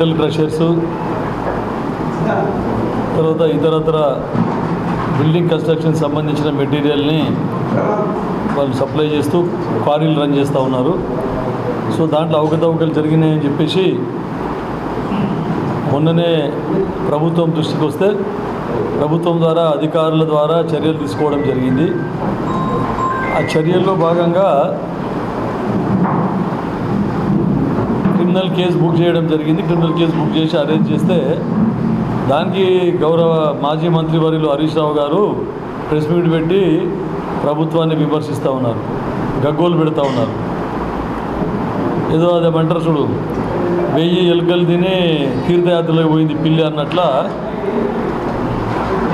Metal crushers తర్వాత ఇతరత్ర building construction సంబంధించిన మెటీరియల్ని వాళ్ళు సప్లై చేస్తూ క్వారీలు రన్ చేస్తూ ఉన్నారు. సో దాంట్లో అవకతవకలు జరిగినాయని చెప్పేసి మొన్ననే ప్రభుత్వం దృష్టికి వస్తే ప్రభుత్వం ద్వారా అధికారుల ద్వారా చర్యలు తీసుకోవడం జరిగింది. ఆ చర్యల్లో భాగంగా క్రిమినల్ కేసు బుక్ చేయడం జరిగింది. క్రిమినల్ కేసు బుక్ చేసి అరేంజ్ చేస్తే దానికి గౌరవ మాజీ మంత్రి వర్యులు హరీష్ రావు గారు ప్రెస్ మీట్ పెట్టి ప్రభుత్వాన్ని విమర్శిస్తూ ఉన్నారు. గగ్గోలు పెడతా ఉన్నారు. ఏదో అదేమంటారు చూడు వెయ్యి ఎలుకలు తిని తీర్థయాత్రలోకి పోయింది పిల్లి అన్నట్ల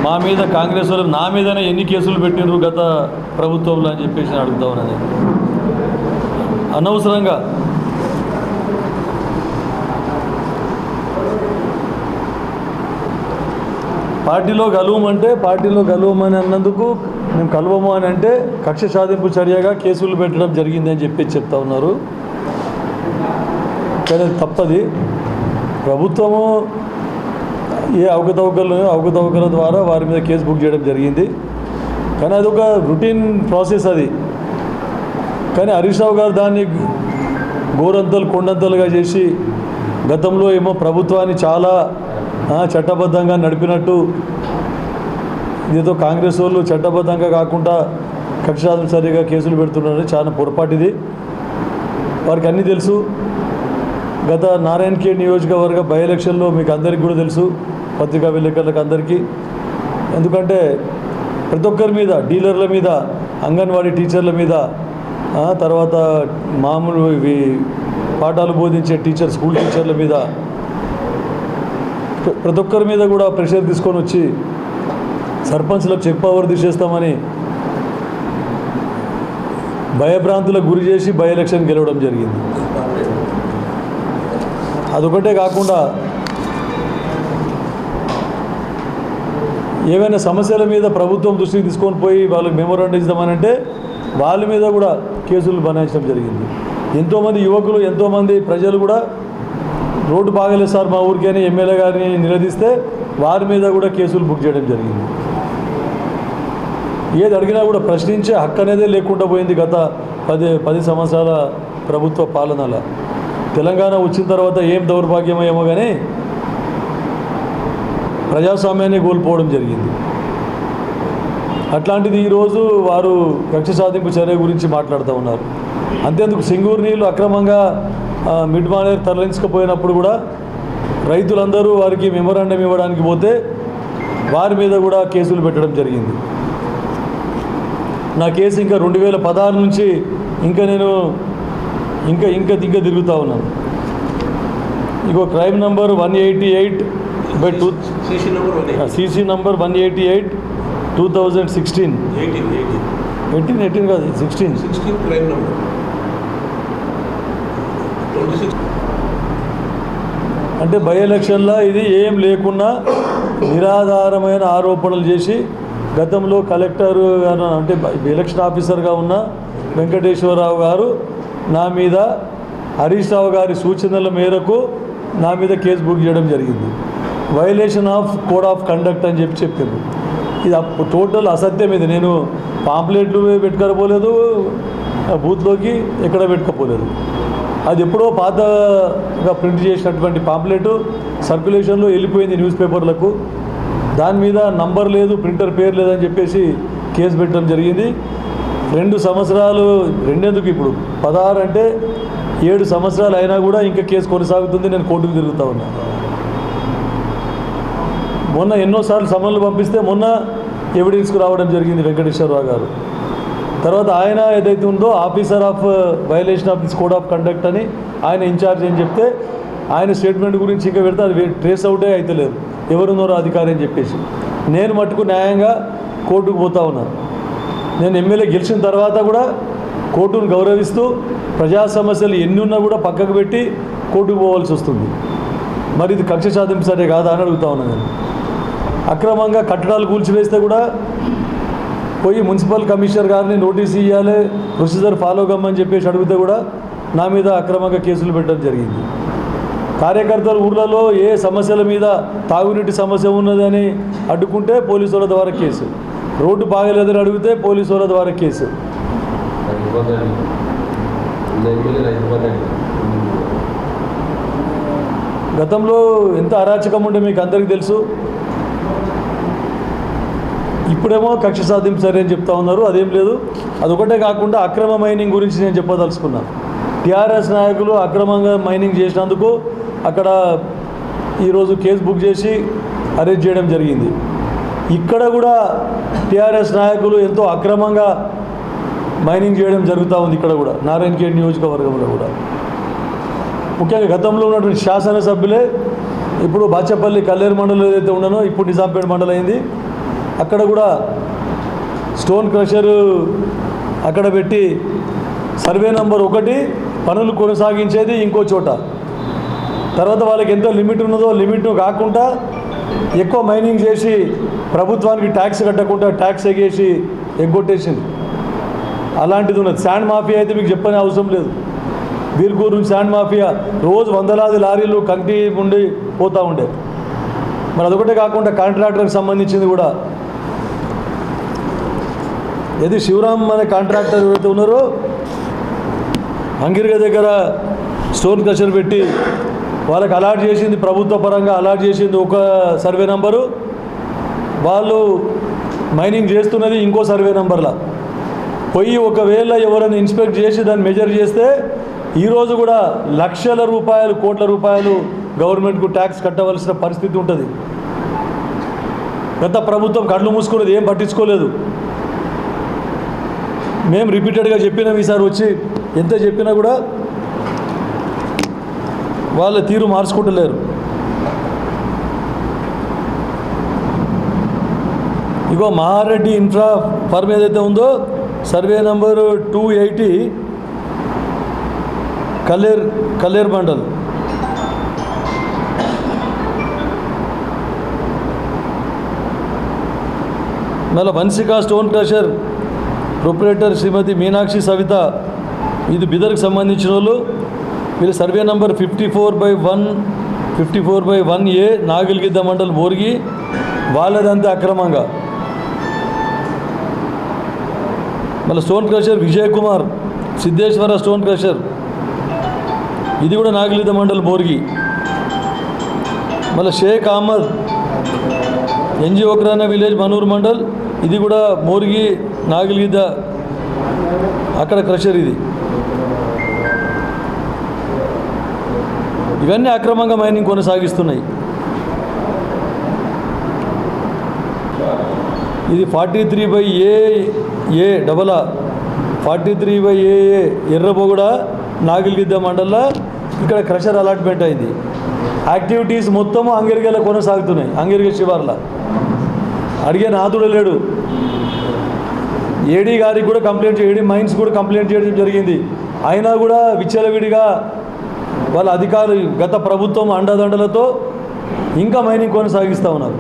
మా మీద కాంగ్రెస్ వాళ్ళు నా మీదనే ఎన్ని కేసులు పెట్టిండ్రు గత ప్రభుత్వంలో అని చెప్పేసి నేను అడుగుతా ఉన్నది అనవసరంగా పార్టీలో కలవమంటే పార్టీలో కలవమని అన్నందుకు మేము కలవము అని అంటే కక్ష సాధింపు చర్యగా కేసులు పెట్టడం జరిగింది అని చెప్పి చెప్తా ఉన్నారు. కానీ తప్పది. ప్రభుత్వము ఏ అవకతవకలు అవకతవకల ద్వారా వారి మీద కేసు బుక్ చేయడం జరిగింది. కానీ అది ఒక రొటీన్ ప్రాసెస్ అది. కానీ హరీష్ రావు గారు దాన్ని గోరంతలు కొండంతలుగా చేసి గతంలో ఏమో ప్రభుత్వాన్ని చాలా చట్టబద్ధంగా నడిపినట్టు ఇదేదో కాంగ్రెస్ వాళ్ళు చట్టబద్ధంగా కాకుండా కక్షాదం సరిగా కేసులు పెడుతున్నారని చాలా పొరపాటిది. వారికి అన్నీ తెలుసు. గత నారాయణ ఖేడ్ నియోజకవర్గ బై ఎలక్షన్లో మీకు అందరికీ కూడా తెలుసు. పత్రికా విలేకరులకు అందరికీ. ఎందుకంటే ప్రతి ఒక్కరి మీద డీలర్ల మీద అంగన్వాడీ టీచర్ల మీద తర్వాత మామూలు ఇవి పాఠాలు బోధించే టీచర్ స్కూల్ టీచర్ల మీద ప్రతి ఒక్కరి మీద కూడా ప్రెషర్ తీసుకొని వచ్చి సర్పంచ్లకు చెక్ పవర్ తీసేస్తామని భయభ్రాంతులకు గురి చేసి బై ఎలక్షన్ గెలవడం జరిగింది. అదొకటే కాకుండా ఏవైనా సమస్యల మీద ప్రభుత్వం దృష్టికి తీసుకొని పోయి వాళ్ళకి మెమోరాండం ఇద్దామనంటే వాళ్ళ మీద కూడా కేసులు బనాయించడం జరిగింది. ఎంతోమంది యువకులు ఎంతోమంది ప్రజలు కూడా రోడ్డు బాగలేదు సార్ మా ఊరికైనా అని ఎమ్మెల్యే గారిని నిలదీస్తే వారి మీద కూడా కేసులు బుక్ చేయడం జరిగింది. ఏది అడిగినా కూడా ప్రశ్నించే హక్కు అనేదే లేకుండా పోయింది గత పది పది సంవత్సరాల ప్రభుత్వ పాలనల. తెలంగాణ వచ్చిన తర్వాత ఏం దౌర్భాగ్యమో ఏమో కానీ ప్రజాస్వామ్యాన్ని కోల్పోవడం జరిగింది. అట్లాంటిది ఈరోజు వారు కక్ష సాధింపు చర్య గురించి మాట్లాడుతూ ఉన్నారు. అంతేందుకు సింగూరు నీళ్ళు అక్రమంగా మిడ్ మానేర్ తరలించకపోయినప్పుడు కూడా రైతులందరూ వారికి మెమోరాండం ఇవ్వడానికి పోతే వారి మీద కూడా కేసులు పెట్టడం జరిగింది. నా కేసు ఇంకా రెండు వేల పదహారు నుంచి ఇంకా నేను ఇంకా ఇంకా ఇంకా తిరుగుతూ ఉన్నాను. ఇంకో crime number one eighty eight by two CC number one eighty eight two thousand sixteen eighteen eighteen eighteen eighteen కాదు sixteen sixteen number twenty six అంటే బై ఎలక్షన్లో ఇది ఏం లేకున్నా నిరాధారమైన ఆరోపణలు చేసి గతంలో కలెక్టర్ అంటే ఎలక్షన్ ఆఫీసర్గా ఉన్న వెంకటేశ్వరరావు గారు నా మీద హరీష్ రావు గారి సూచనల మేరకు నా మీద కేసు బుక్ చేయడం జరిగింది. Violation of code of conduct అని చెప్పి చెప్పారు. ఇది టోటల్ అసత్యం ఇది. నేను పాంప్లెట్లు పెట్టుకోపోలేదు బూత్లోకి ఎక్కడ పెట్టుకోపోలేదు. అది ఎప్పుడో పాతగా ప్రింట్ చేసినటువంటి పాంప్లెట్ సర్క్యులేషన్లో వెళ్ళిపోయింది న్యూస్ పేపర్లకు దాని మీద నంబర్ లేదు ప్రింటర్ పేరు లేదని చెప్పేసి కేసు పెట్టడం జరిగింది. రెండు సంవత్సరాలు రెండెందుకు ఇప్పుడు? పదహారు అంటే ఏడు సంవత్సరాలు అయినా కూడా ఇంకా కేసు కొనసాగుతుంది నేను కోర్టుకు తిరుగుతూ ఉన్నా. మొన్న ఎన్నోసార్లు సమన్లు పంపిస్తే మొన్న ఎవిడెన్స్కు రావడం జరిగింది వెంకటేశ్వరరావు గారు. తర్వాత ఆయన ఏదైతే ఉందో officer of violation of this code of conduct అని ఆయన ఇన్ఛార్జ్ అని చెప్తే ఆయన స్టేట్మెంట్ గురించి ఇంకా పెడితే అది ట్రేస్ అవుటే అయితలేదు. ఎవరున్నారో అధికారి అని చెప్పేసి. నేను మట్టుకు న్యాయంగా కోర్టుకు పోతా ఉన్నాను నేను ఎమ్మెల్యే గెలిచిన తర్వాత కూడా కోర్టును గౌరవిస్తూ ప్రజా సమస్యలు ఎన్ని ఉన్నా కూడా పక్కకు పెట్టి కోర్టుకు పోవాల్సి వస్తుంది. మరి ఇది కక్ష సాధింపు సరే కాదా అని అడుగుతా ఉన్నాను నేను. అక్రమంగా కట్టడాలు కూల్చివేస్తే కూడా పోయి మున్సిపల్ కమిషనర్ గారిని నోటీస్ ఇవ్వాలి ప్రొసీజర్ ఫాలో కమ్మని చెప్పేసి అడిగితే కూడా నా మీద అక్రమంగా కేసులు పెట్టడం జరిగింది. కార్యకర్తలు ఊర్లలో ఏ సమస్యల మీద తాగునీటి సమస్య ఉన్నదని అడ్డుకుంటే పోలీసు వాళ్ళ ద్వారా కేసు. రోడ్డు బాగలేదని అడిగితే పోలీసు వాళ్ళ ద్వారా కేసు. గతంలో ఎంత అరాచకం ఉంటే మీకు అందరికీ తెలుసు. ఇప్పుడేమో కక్ష సాధింపు సరే అని చెప్తా ఉన్నారు. అదేం లేదు. అదొకటే కాకుండా అక్రమ మైనింగ్ గురించి నేను చెప్పదలుచుకున్నాను టీఆర్ఎస్ నాయకులు అక్రమంగా మైనింగ్ చేసినందుకు అక్కడ ఈరోజు కేసు బుక్ చేసి అరెస్ట్ చేయడం జరిగింది. ఇక్కడ కూడా టీఆర్ఎస్ నాయకులు ఎంతో అక్రమంగా మైనింగ్ చేయడం జరుగుతూ ఉంది ఇక్కడ కూడా. నారాయణఖేడ్ నియోజకవర్గంలో కూడా. ముఖ్యంగా గతంలో ఉన్నటువంటి శాసనసభ్యులే ఇప్పుడు బాచపల్లి కల్లేరు మండలం ఏదైతే ఉన్నానో ఇప్పుడు నిజాంపేట మండలం అయింది అక్కడ కూడా స్టోన్ క్రషరు అక్కడ పెట్టి సర్వే నంబర్ ఒకటి పనులు కొనసాగించేది ఇంకో చోట. తర్వాత వాళ్ళకి ఎంత లిమిట్ ఉన్నదో లిమిట్ కాకుండా ఎక్కువ మైనింగ్ చేసి ప్రభుత్వానికి ట్యాక్స్ కట్టకుండా ట్యాక్స్ ఎగేసి ఎగ్గొట్టేసింది. అలాంటిది ఉన్నది. శాండ్ మాఫియా అయితే మీకు చెప్పనే అవసరం లేదు. వీర్గూరు నుంచి శాండ్ మాఫియా రోజు వందలాది లారీలు కంటి ఉండి పోతూ ఉండే. మరి అదొకటే కాకుండా కాంట్రాక్టర్కి సంబంధించింది కూడా ఏది శివరామ్ అనే కాంట్రాక్టర్ ఎవరైతే ఉన్నారో అంగిరిగ దగ్గర స్టోన్ క్రషర్ పెట్టి వాళ్ళకి అలాట్ చేసింది ప్రభుత్వ పరంగా అలాట్ చేసింది ఒక సర్వే నెంబరు వాళ్ళు మైనింగ్ చేస్తున్నది ఇంకో సర్వే నెంబర్లా పోయి ఒకవేళ ఎవరైనా ఇన్స్పెక్ట్ చేసి దాన్ని మెజర్ చేస్తే ఈరోజు కూడా లక్షల రూపాయలు కోట్ల రూపాయలు గవర్నమెంట్కు ట్యాక్స్ కట్టవలసిన పరిస్థితి ఉంటుంది. గత ప్రభుత్వం కళ్ళు మూసుకునేది ఏం పట్టించుకోలేదు. మేము రిపీటెడ్గా చెప్పినాం ఈసారి వచ్చి ఎంత చెప్పినా కూడా వాళ్ళ తీరు మార్చుకుంటలేరు. ఇగో మహారెడ్డి ఇన్ఫ్రా ఫర్మ్ ఏదైతే ఉందో survey number two eighty Kalher Kalher mandal. మళ్ళీ Vanshika stone crusher proprietor Shrimati Meenakshi Savitha ఇది బిదర్కి సంబంధించిన వాళ్ళు. వీళ్ళ survey number fifty four by one fifty four by one A Nagilgidda mandal Borgi వాళ్ళదంతా అక్రమంగా. మళ్ళీ stone crusher Vijay Kumar Siddheshwara stone crusher. ఇది కూడా నాగిలిద్ద మండల్ బోర్గి మళ్ళీ షేక్ అహ్మద్ ఎన్జిఓ క్రానా విలేజ్ మనూర్ మండల్. ఇది కూడా మోర్గి నాగిలిగిద్ద అక్కడ క్రషర్ ఇది. ఇవన్నీ అక్రమంగా మైనింగ్ కొనసాగిస్తున్నాయి. ఇది forty three by A A double forty three by A A Erraboguda Nagilgidda మండల్లో ఇక్కడ క్రషర్ అలాట్మెంట్ అయింది. యాక్టివిటీస్ మొత్తము అంగిరిగేలా కొనసాగుతున్నాయి. అంగరిక శివార్ల. అడిగే నాదుడు లేడు. ఏడీ గారికి కూడా కంప్లైంట్ ఏడీ మైన్స్ కూడా కంప్లైంట్ చేయడం జరిగింది. అయినా కూడా విచ్చలవిడిగా వాళ్ళ అధికారులు గత ప్రభుత్వం అండదండలతో ఇంకా మైనింగ్ కొనసాగిస్తూ ఉన్నారు.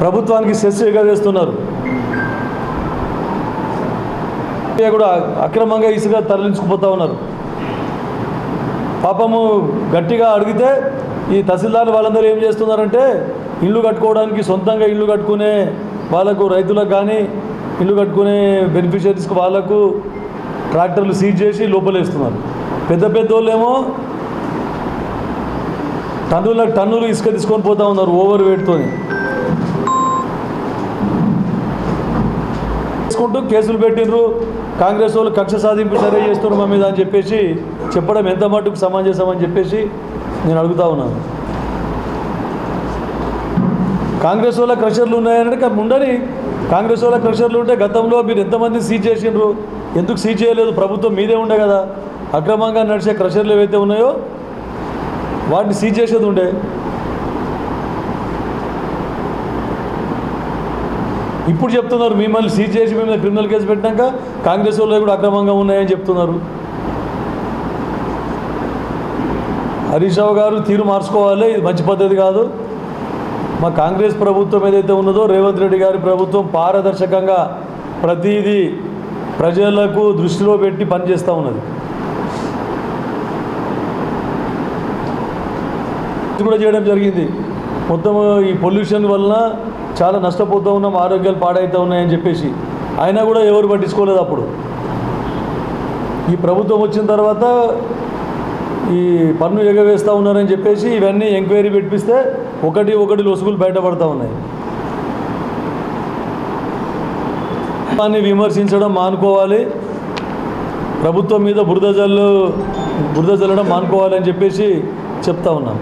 ప్రభుత్వానికి సెస్ ఎగవేస్తున్నారు కూడా అక్రమంగా ఇసుక తరలించుకుపోతూ ఉన్నారు. పాపము గట్టిగా అడిగితే ఈ తహసీల్దార్ వాళ్ళందరూ ఏం చేస్తున్నారంటే ఇల్లు కట్టుకోవడానికి సొంతంగా ఇల్లు కట్టుకునే వాళ్ళకు రైతులకు కానీ ఇల్లు కట్టుకునే బెనిఫిషరీస్కి వాళ్ళకు ట్రాక్టర్లు సీజ్ చేసి లోపలేస్తున్నారు పెద్ద పెద్ద వాళ్ళేమో టన్నుల టన్నులు ఇసుక తీసుకొని పోతా ఉన్నారు ఓవర్ వెయిట్తోని తీసుకుంటూ కేసులు పెట్టిండ్రు. కాంగ్రెస్ వాళ్ళు కక్ష సాధింపు సరే చేస్తున్నారు మా మీద అని చెప్పేసి చెప్పడం ఎంత మటుకు సమంజసం అని చెప్పేసి నేను అడుగుతా ఉన్నాను. కాంగ్రెస్ వాళ్ళ క్రషర్లు ఉన్నాయంటే ఉండని కాంగ్రెస్ వాళ్ళ ప్రెషర్లు ఉంటే గతంలో మీరు ఎంతమంది సీజ్ చేసిండ్రు? ఎందుకు సీజ్ చేయలేదు? ప్రభుత్వం మీదే ఉండే కదా. అక్రమంగా నడిచే క్రషర్లు ఏవైతే ఉన్నాయో వాటిని సీజ్ చేసేది ఉండే. ఇప్పుడు చెప్తున్నారు మిమ్మల్ని సీజ్ చేసి మిమ్మల్ని క్రిమినల్ కేసు పెట్టినాక కాంగ్రెస్ వాళ్ళు కూడా అక్రమంగా ఉన్నాయని చెప్తున్నారు. హరీష్ రావు గారు తీరు మార్చుకోవాలి ఇది మంచి పద్ధతి కాదు. మా కాంగ్రెస్ ప్రభుత్వం ఏదైతే ఉన్నదో రేవంత్ రెడ్డి గారి ప్రభుత్వం పారదర్శకంగా ప్రతిదీ ప్రజలకు దృష్టిలో పెట్టి పనిచేస్తూ ఉన్నది. కూడా చేయడం జరిగింది. మొత్తం ఈ పొల్యూషన్ వలన చాలా నష్టపోతూ ఉన్నాం ఆరోగ్యాలు పాడైతూ ఉన్నాయని చెప్పేసి. అయినా కూడా ఎవరు పట్టించుకోలేదు అప్పుడు. ఈ ప్రభుత్వం వచ్చిన తర్వాత ఈ పన్ను ఎగవేస్తూ ఉన్నారని చెప్పేసి ఇవన్నీ ఎంక్వైరీ పెట్టిస్తే ఒకటి ఒకటి లొసుగులు బయటపడతా ఉన్నాయి. దాన్ని విమర్శించడం మానుకోవాలి. ప్రభుత్వం మీద బురద జల్లు బురద జల్లడం మానుకోవాలి అని చెప్పేసి చెప్తా ఉన్నాం.